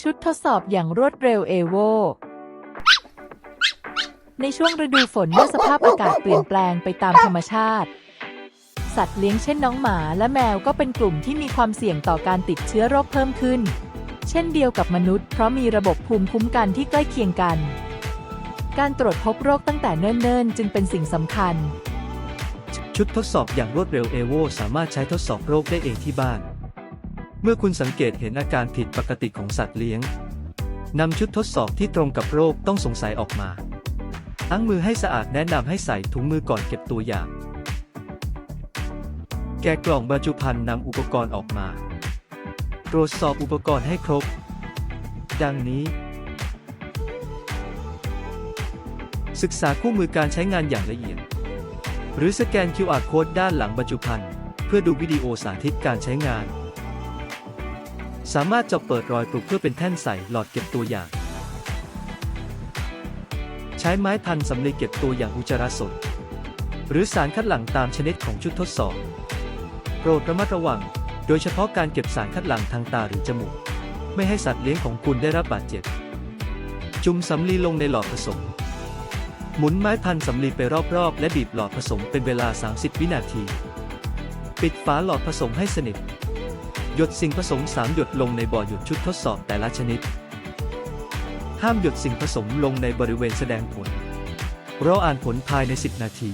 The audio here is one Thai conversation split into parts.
ชุดทดสอบอย่างรวดเร็วเอโวในช่วงฤดูฝนเมื่อสภาพอากาศเปลี่ยนแปลงไปตามธรรมชาติ สัตว์เลี้ยงเช่นน้องหมาและแมวก็เป็นกลุ่มที่มีความเสี่ยงต่อการติดเชื้อโรคเพิ่มขึ้น เช่นเดียวกับมนุษย์เพราะมีระบบภูมิคุ้มกันที่ใกล้เคียงกัน การตรวจพบโรคตั้งแต่เนิ่นๆ จึงเป็นสิ่งสำคัญ ชุดทดสอบอย่างรวดเร็วเอโวสามารถใช้ทดสอบโรคได้เองที่บ้าน เมื่อคุณสังเกตเห็นอาการผิดปกติของสัตว์เลี้ยงนำชุดทดสอบที่ตรงกับโรคต้องสงสัยออกมาล้างมือให้สะอาดแนะนำให้ใส่ถุงมือก่อนเก็บตัวอย่าง แกะกล่องบรรจุภัณฑ์นำอุปกรณ์ออกมา ตรวจสอบอุปกรณ์ให้ครบ ดังนี้ ศึกษาคู่มือการใช้งานอย่างละเอียด หรือสแกน QR Code ด้านหลังบรรจุภัณฑ์ เพื่อดูวิดีโอสาธิตการใช้งาน สามารถเจาะเปิดรอยปลุกเพื่อเป็นแท่นใส่หลอดเก็บตัวอย่าง ใช้ไม้พันสำลีเก็บตัวอย่างอุจจาระสด หรือสารคัดหลั่งตามชนิดของชุดทดสอบ โปรดระมัดระวัง โดยเฉพาะการเก็บสารคัดหลั่งทางตาหรือจมูก ไม่ให้สัตว์เลี้ยงของคุณได้รับบาดเจ็บ จุ่มสำลีลงในหลอดผสม หมุนไม้พันสำลีไปรอบๆ และบีบหลอดผสมเป็นเวลา 30 วินาที ปิดฝาหลอดผสมให้สนิท หยดสิ่งผสม 3 หยดลงในบ่อหยดชุดทดสอบแต่ละชนิด ห้ามหยดสิ่งผสมลงในบริเวณแสดงผลรออ่านผลภายใน 10 นาที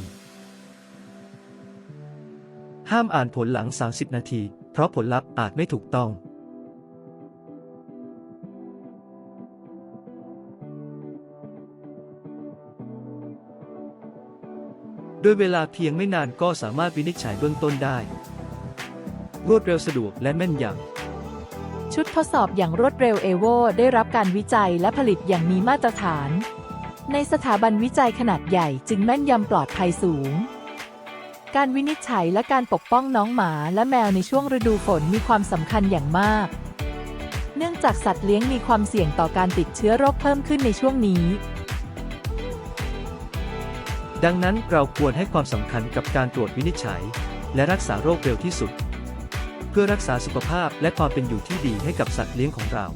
ห้ามอ่านผลหลัง 30 นาที เพราะผลลัพธ์อาจไม่ถูกต้องด้วยเวลาเพียงไม่นานก็สามารถวินิจฉัยเบื้องต้นได้ รวดเร็วสะดวกและแม่นยำ ชุดทดสอบอย่างรวดเร็วเอโวได้รับการวิจัยและผลิตอย่างมีมาตรฐาน ในสถาบันวิจัยขนาดใหญ่จึงแม่นยำปลอดภัยสูง การวินิจฉัยและการปกป้องน้องหมาและแมวในช่วงฤดูฝนมีความสำคัญอย่างมาก เนื่องจากสัตว์เลี้ยงมีความเสี่ยงต่อการติดเชื้อโรคเพิ่มขึ้นในช่วงนี้ดังนั้นเราควรให้ความสำคัญกับการตรวจวินิจฉัย และรักษาโรคเร็วที่สุดเพื่อรักษาสุขภาพและความเป็นอยู่ที่ดีให้กับสัตว์เลี้ยงของเรา